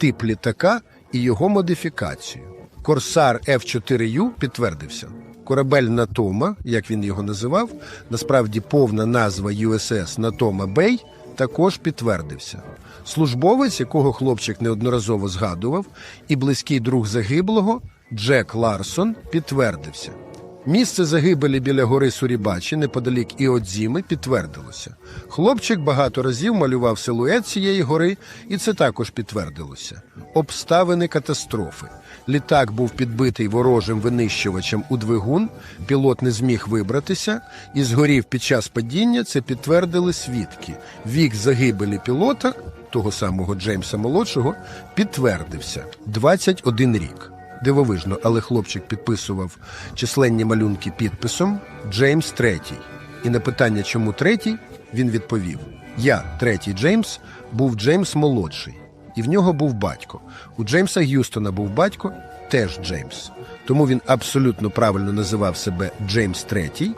тип літака і його модифікацію. Корсар F4U підтвердився. Корабель Натома, як він його називав, насправді повна назва USS Натома Бей, також підтвердився. Службовець, якого хлопчик неодноразово згадував, і близький друг загиблого Джек Ларсон підтвердився. Місце загибелі біля гори Сурібачі, неподалік Іодзіми, підтвердилося. Хлопчик багато разів малював силует цієї гори, і це також підтвердилося. Обставини катастрофи. Літак був підбитий ворожим винищувачем у двигун, пілот не зміг вибратися і згорів під час падіння. Це підтвердили свідки. Вік загибелі пілота, того самого Джеймса молодшого, підтвердився 21 рік. Дивовижно, але хлопчик підписував численні малюнки підписом Джеймс третій. І на питання, чому третій, він відповів: Я, третій Джеймс, був Джеймс молодший, і в нього був батько. У Джеймса Г'юстона був батько, теж Джеймс. Тому він абсолютно правильно називав себе Джеймс третій.